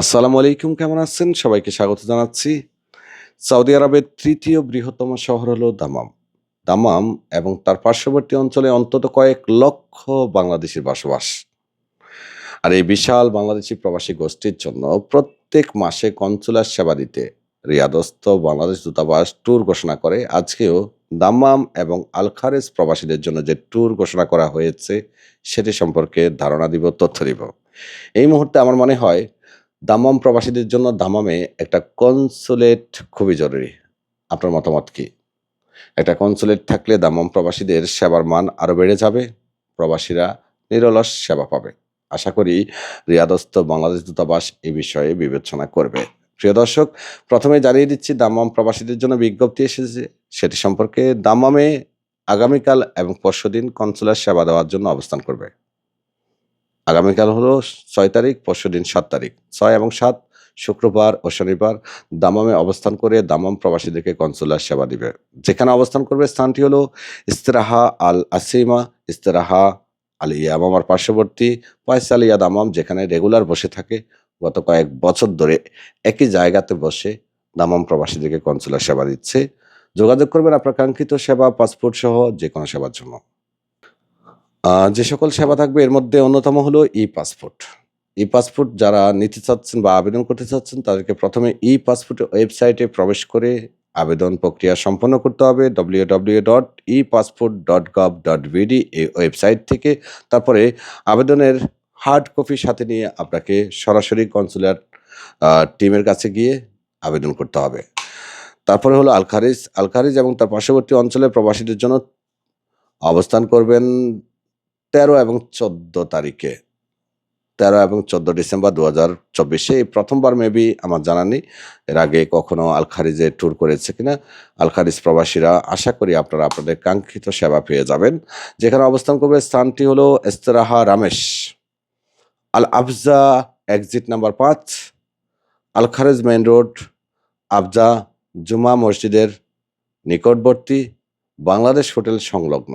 আসসালামু আলাইকুম, কেমন আছেন? সবাইকে স্বাগত জানাচ্ছি। সৌদি আরবের তৃতীয় বৃহত্তম শহর হলো দামাম। দামাম এবং তার পার্শ্ববর্তী অঞ্চলে অন্তত কয়েক লক্ষ বাংলাদেশির বসবাস। আর এই বিশাল বাংলাদেশি প্রবাসী গোষ্ঠীর জন্য প্রত্যেক মাসে কনসুলার সেবা দিতে রিয়াদস্থ বাংলাদেশ দূতাবাস ট্যুর ঘোষণা করে। আজকেও দামাম এবং আলখারেজ প্রবাসীদের জন্য যে ট্যুর ঘোষণা করা হয়েছে, সেটি সম্পর্কে ধারণা দিব, তথ্য দিব। এই মুহূর্তে আমার মনে হয় দামাম প্রবাসীদের জন্য দামামে একটা কনসুলেট খুবই জরুরি। আপনার মতামত কি? একটা কনসুলেট থাকলে দামাম প্রবাসীদের সেবার মান আরও বেড়ে যাবে, প্রবাসীরা নিরলস সেবা পাবে। আশা করি রিয়াদস্থ বাংলাদেশ দূতাবাস এ বিষয়ে বিবেচনা করবে। প্রিয় দর্শক, প্রথমে জানিয়ে দিচ্ছি, দামাম প্রবাসীদের জন্য বিজ্ঞপ্তি এসেছে। সেটি সম্পর্কে দামামে আগামীকাল এবং পরশুদিন কনসুলার সেবা দেওয়ার জন্য অবস্থান করবে। আগামীকাল হলো ছয় তারিখ, পরশু দিন সাত তারিখ। ছয় এবং সাত, শুক্রবার ও শনিবার দামামে অবস্থান করে দামাম প্রবাসীদেরকে কনসুলার সেবা দিবে। যেখানে অবস্থান করবে স্থানটি হলো ইস্তেরাহা আল আসিমা, ইস্তেরাহা আল ইয়ামামার পার্শ্ববর্তী পয়সালিয়া দামাম, যেখানে রেগুলার বসে থাকে। গত কয়েক বছর ধরে একই জায়গাতে বসে দামাম প্রবাসীদেরকে কনসুলার সেবা দিচ্ছে। যোগাযোগ করবেন আপনার কাঙ্ক্ষিত সেবা, পাসপোর্ট সহ যে কোনো সেবার জন্য। যে সকল সেবা থাকবে, এর মধ্যে অন্যতম হলো ই পাসপোর্ট ই পাসপোর্ট যারা নিতে চাচ্ছেন বা আবেদন করতে চাচ্ছেন, তাদেরকে প্রথমে ই পাসপোর্ট ওয়েবসাইটে প্রবেশ করে আবেদন প্রক্রিয়া সম্পন্ন করতে হবে। W W dot e passport dot gov dot BD এই ওয়েবসাইট থেকে। তারপরে আবেদনের হার্ড কপি সাথে নিয়ে আপনাকে সরাসরি কনসুলার টিমের কাছে গিয়ে আবেদন করতে হবে। তারপরে হলো আলখারিজ। আলখারিজ এবং তার পার্শ্ববর্তী অঞ্চলে প্রবাসীদের জন্য অবস্থান করবেন তেরো এবং চোদ্দ তারিখে। তেরো এবং চোদ্দ ডিসেম্বর দু হাজার চব্বিশে। এই প্রথমবার মেবি আমার জানা নেই, এর আগে কখনো আলখারিজে ট্যুর করেছে কিনা। আলখারিজ প্রবাসীরা আশা করি আপনারা আপনাদের কাঙ্ক্ষিত সেবা পেয়ে যাবেন। যেখানে অবস্থান করবে স্থানটি হলো এস্তেরাহা রামেশ। আল আফজা এক্সিট নাম্বার পাঁচ, আলখারেজ মেইন রোড আফজা জুমা মসজিদের নিকটবর্তী বাংলাদেশ হোটেল সংলগ্ন।